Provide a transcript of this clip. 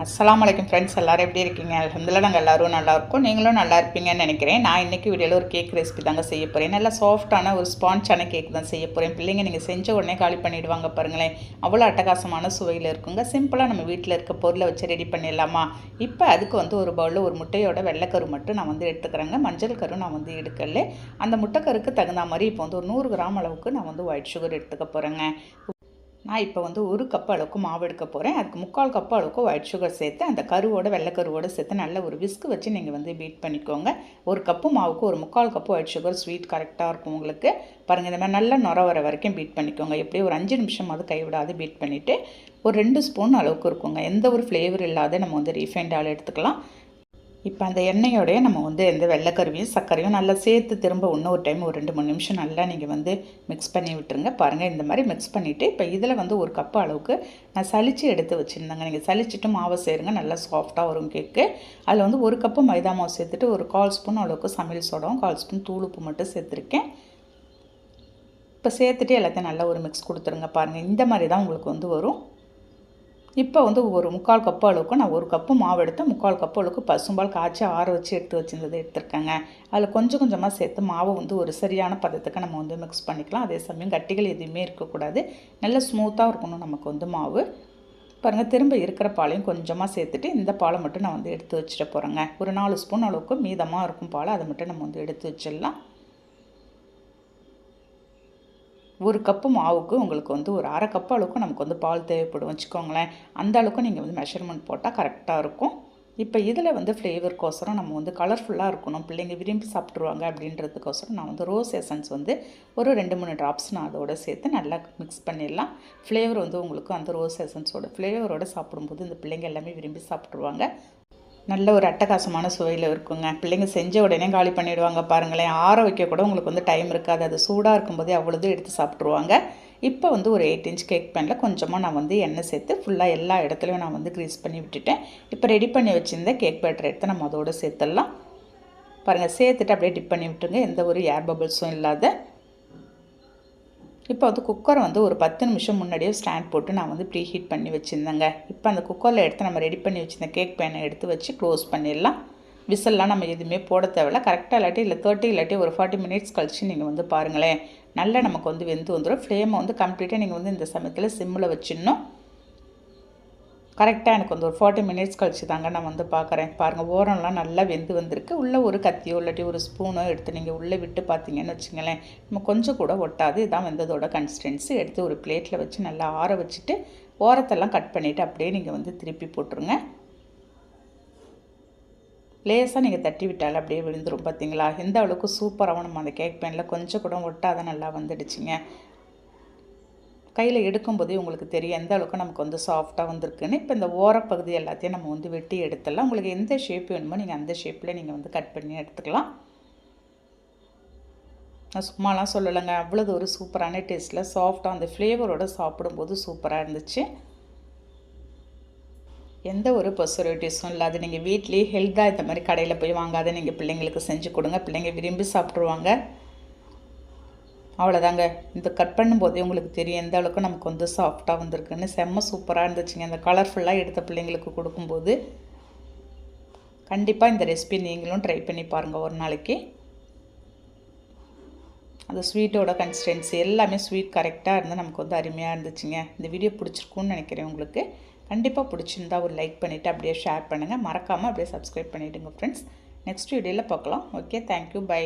அஸ்லாம் அலைக்கும் ஃப்ரெண்ட்ஸ் எல்லோரும் எப்படி இருக்கீங்க? அல்ஹம்துலில்லாஹ் நாங்கள் எல்லாரும் நல்லா இருக்கோம். நீங்களும் நல்லா இருப்பீங்கன்னு நினைக்கிறேன். நான் இன்றைக்கி வீடியோவில் ஒரு கேக் ரெசிபி தாங்க செய்ய போகிறேன் நல்லா சாஃப்டான ஒரு ஸ்பான்ச்சான கேக் தான் செய்ய போகிறேன் பிள்ளைங்க நீங்கள் செஞ்ச உடனே காலி பண்ணிவிடுவாங்க பாருங்களேன். அவ்வளோ அட்டகாசமான சுவையில் இருக்குங்க. சிம்பிளாக நம்ம வீட்டில் இருக்க பொருளை வச்சு ரெடி பண்ணிடலாமா? இப்போ அதுக்கு வந்து ஒரு பவுலில் ஒரு முட்டையோட வெள்ளைக்கரு மட்டும் நான் வந்து எடுத்துக்கிறேங்க. மஞ்சள் கரு நான் வந்து எடுக்கல. அந்த முட்டைக்கருக்கு தகுந்த மாதிரி இப்போ வந்து ஒரு நூறு கிராம் அளவுக்கு நான் வந்து ஒயிட் சுகர் எடுத்துக்க போகிறேங்க நான் இப்போ வந்து ஒரு கப் அளவுக்கு மாவு எடுக்க போகிறேன் அதுக்கு முக்கால் கப் அளவுக்கு ஒயிட் சுகர் சேர்த்து அந்த கருவோட வெள்ளைக்கருவோடு சேர்த்து நல்ல ஒரு விஸ்கு வச்சு நீங்கள் வந்து பீட் பண்ணிக்கோங்க. ஒரு கப்பு மாவுக்கு ஒரு முக்கால் கப்பு ஒயிட் சுகர் ஸ்வீட் கரெக்டாக இருக்கும் உங்களுக்கு. பாருங்கள் இந்த மாதிரி நல்லா நுர வர வரைக்கும் பீட் பண்ணிக்கோங்க. எப்படியும் ஒரு அஞ்சு நிமிஷம் அது கைவிடாது பீட் பண்ணிவிட்டு ஒரு ரெண்டு ஸ்பூன் அளவுக்கு இருக்குங்க. எந்த ஒரு ஃப்ளேவர் இல்லாத நம்ம வந்து ரீஃபைண்ட் ஆயில் எடுத்துக்கலாம். இப்போ அந்த எண்ணெயோடய நம்ம வந்து இந்த வெள்ளைக்கருவியும் சர்க்கரையும் நல்லா சேர்த்து திரும்ப இன்னும் ஒரு டைம் ஒரு ரெண்டு மூணு நிமிஷம் நல்லா நீங்கள் வந்து மிக்ஸ் பண்ணி விட்டுருங்க. பாருங்கள் இந்த மாதிரி மிக்ஸ் பண்ணிவிட்டு இப்போ இதில் வந்து ஒரு கப்பு அளவுக்கு நான் சளிச்சு எடுத்து வச்சுருந்தேங்க. நீங்கள் சளிச்சிட்டு மாவை சேருங்க நல்லா சாஃப்டாக வரும் கேக்கு அதில் வந்து ஒரு கப்பு மைதா மாவு சேர்த்துட்டு ஒரு கால் ஸ்பூன் அளவுக்கு சமையல் சோடாவும் கால் ஸ்பூன் தூளுப்பு மட்டும் சேர்த்துருக்கேன். இப்போ சேர்த்துட்டு எல்லாத்தையும் நல்லா ஒரு மிக்ஸ் கொடுத்துருங்க பாருங்கள் இந்த மாதிரி தான் உங்களுக்கு வந்து வரும். இப்போ வந்து ஒரு முக்கால் கப்பு அளவுக்கு நான் ஒரு கப்பு மாவு எடுத்து முக்கால் கப்பு அளவுக்கு பசும்பால் காய்ச்சி ஆற வச்சு எடுத்து வச்சுருந்ததை எடுத்துருக்கேங்க. அதில் கொஞ்சம் கொஞ்சமாக சேர்த்து மாவை வந்து ஒரு சரியான பதத்துக்கு நம்ம வந்து மிக்ஸ் பண்ணிக்கலாம். அதே சமயம் கட்டிகள் எதுவுமே இருக்கக்கூடாது. நல்ல ஸ்மூத்தாக இருக்கணும் நமக்கு வந்து மாவு. பாருங்கள் திரும்ப இருக்கிற பாலையும் கொஞ்சமாக சேர்த்துட்டு இந்த பாலை மட்டும் நான் வந்து எடுத்து வச்சுட்டு போகிறேங்க ஒரு நாலு ஸ்பூன் அளவுக்கு மீதமாக இருக்கும் பாலை அதை மட்டும் நம்ம வந்து எடுத்து வச்சிடலாம். ஒரு கப்பு மாவுக்கு உங்களுக்கு வந்து ஒரு அரை கப்பு அளவுக்கு நமக்கு வந்து பால் தேவைப்படும் வச்சுக்கோங்களேன். அந்த அளவுக்கு நீங்கள் வந்து மெஷர்மெண்ட் போட்டால் கரெக்டாக இருக்கும். இப்போ இதில் வந்து ஃப்ளேவருக்கோசரம் நம்ம வந்து கலர்ஃபுல்லாக இருக்கணும். பிள்ளைங்க விரும்பி சாப்பிட்ருவாங்க அப்படின்றதுக்கோசரம் நான் வந்து ரோஸ் எசன்ஸ் வந்து ஒரு ரெண்டு மூணு ட்ராப்ஸ் நான் அதோட சேர்த்து நல்லா மிக்ஸ் பண்ணிடலாம். ஃப்ளேவர் வந்து உங்களுக்கு அந்த ரோஸ் எசன்ஸோட ஃப்ளேவரோட சாப்பிடும்போது இந்த பிள்ளைங்க எல்லாமே விரும்பி சாப்பிட்ருவாங்க நல்ல ஒரு அட்டகாசமான சுவையில் இருக்குங்க. பிள்ளைங்க செஞ்ச உடனே காலி பண்ணிவிடுவாங்க பாருங்களேன். ஆற வைக்க கூட உங்களுக்கு வந்து டைம் இருக்காது. அது சூடாக இருக்கும்போதே அவ்வளோது எடுத்து சாப்பிட்ருவாங்க இப்போ வந்து ஒரு எயிட் இன்ச் கேக் பேனில் கொஞ்சமாக நான் வந்து எண்ணெய் சேர்த்து ஃபுல்லாக எல்லா இடத்துலையும் நான் வந்து க்ரீஸ் பண்ணி விட்டுட்டேன். இப்போ ரெடி பண்ணி வச்சுருந்த கேக் பேட்டர் எடுத்து நம்ம அதோடு சேர்த்துடலாம். பாருங்கள் சேர்த்துட்டு அப்படியே டிப் பண்ணி விட்டுருங்க. எந்த ஒரு ஏர் பபிள்ஸும் இல்லாத இப்போ வந்து குக்கரை வந்து ஒரு பத்து நிமிஷம் முன்னாடியே ஸ்டாண்ட் போட்டு நான் வந்து ப்ரீ ஹீட் பண்ணி வச்சுருந்தேங்க. இப்போ அந்த குக்கரில் எடுத்து நம்ம ரெடி பண்ணி வச்சுருந்த கேக் பேனை எடுத்து வச்சு க்ளோஸ் பண்ணிடலாம். விசில்லாம் நம்ம எதுவுமே போட தேவையில்ல. கரெக்டாக இல்லாட்டி இல்லை தேர்ட்டி இல்லாட்டி ஒரு ஃபார்ட்டி மினிட்ஸ் கழிச்சு நீங்கள் வந்து பாருங்களேன். நல்லா நமக்கு வந்து வெந்து வந்துடும் ஃப்ளேமை வந்து கம்ப்ளீட்டாக நீங்கள் வந்து இந்த சமயத்தில் சிம்மில் வச்சிடணும். கரெக்டாக எனக்கு வந்து ஒரு ஃபார்ட்டி மினிட்ஸ் கழிச்சு தாங்க நான் வந்து பார்க்குறேன். பாருங்கள் ஓரம்லாம் நல்லா வெந்து வந்திருக்கு. உள்ளே ஒரு கத்தியோ இல்லாட்டி ஒரு ஸ்பூனோ எடுத்து நீங்கள் உள்ளே விட்டு பார்த்தீங்கன்னு வச்சுங்களேன் நம்ம கொஞ்சம் கூட ஒட்டாது. இதான் வெந்ததோட கன்சிஸ்டன்சி எடுத்து ஒரு பிளேட்டில் வச்சு நல்லா ஆற வச்சுட்டு ஓரத்தெல்லாம் கட் பண்ணிவிட்டு அப்படியே நீங்கள் வந்து திருப்பி போட்டுருங்க. லேசாக நீங்கள் தட்டி விட்டால் அப்படியே விழுந்துரும் பார்த்தீங்களா எந்த அளவுக்கு சூப்பராகவும் நம்ம அந்த கேக் பேனில் கொஞ்சம் கூட ஒட்டாத நல்லா வந்துடுச்சுங்க. கையில் எடுக்கும்போதே உங்களுக்கு தெரியும் எந்த அளவுக்கு நமக்கு வந்து சாஃப்டாக வந்திருக்குன்னு. இப்போ இந்த ஓரப்பகுதி எல்லாத்தையும் நம்ம வந்து வெட்டி எடுத்துடலாம். உங்களுக்கு எந்த ஷேப் வேணுமோ நீங்கள் அந்த ஷேப்பில் நீங்கள் வந்து கட் பண்ணி எடுத்துக்கலாம். நான் சும்மாலாம் சொல்லலைங்க. அவ்வளோது ஒரு சூப்பரான டேஸ்ட்டில் சாஃப்டாக அந்த ஃப்ளேவரோடு சாப்பிடும்போது சூப்பராக இருந்துச்சு. எந்த ஒரு ப்ரிசர்வேட்டிவ்ஸும் இல்லாத நீங்கள் வீட்லேயே ஹெல்த்தாக இந்த மாதிரி கடையில் போய் வாங்காத நீங்கள் பிள்ளைங்களுக்கு செஞ்சு கொடுங்க. பிள்ளைங்க விரும்பி சாப்பிட்ருவாங்க அவ்வளோதாங்க இந்த கட் பண்ணும்போதே உங்களுக்கு தெரியும் எந்த அளவுக்கு நமக்கு வந்து சாஃப்டாக வந்திருக்குன்னு. செம்ம சூப்பராக இருந்துச்சுங்க. இந்த கலர்ஃபுல்லாக எடுத்த பிள்ளைங்களுக்கு கொடுக்கும்போது. கண்டிப்பாக இந்த ரெசிபி நீங்களும் ட்ரை பண்ணி பாருங்கள் ஒரு நாளைக்கு. அந்த ஸ்வீட்டோட கன்சிஸ்டன்சி எல்லாமே ஸ்வீட் கரெக்டாக இருந்தால் நமக்கு வந்து அருமையாக இருந்துச்சுங்க. இந்த வீடியோ பிடிச்சிருக்குன்னு நினைக்கிறேன் உங்களுக்கு. கண்டிப்பாக பிடிச்சிருந்தா ஒரு லைக் பண்ணிவிட்டு அப்படியே ஷேர் பண்ணுங்கள் மறக்காமல் அப்படியே சப்ஸ்கிரைப் பண்ணிவிடுங்க ஃப்ரெண்ட்ஸ் நெக்ஸ்ட் வீடியோவில் பார்க்கலாம். Okay thank you bye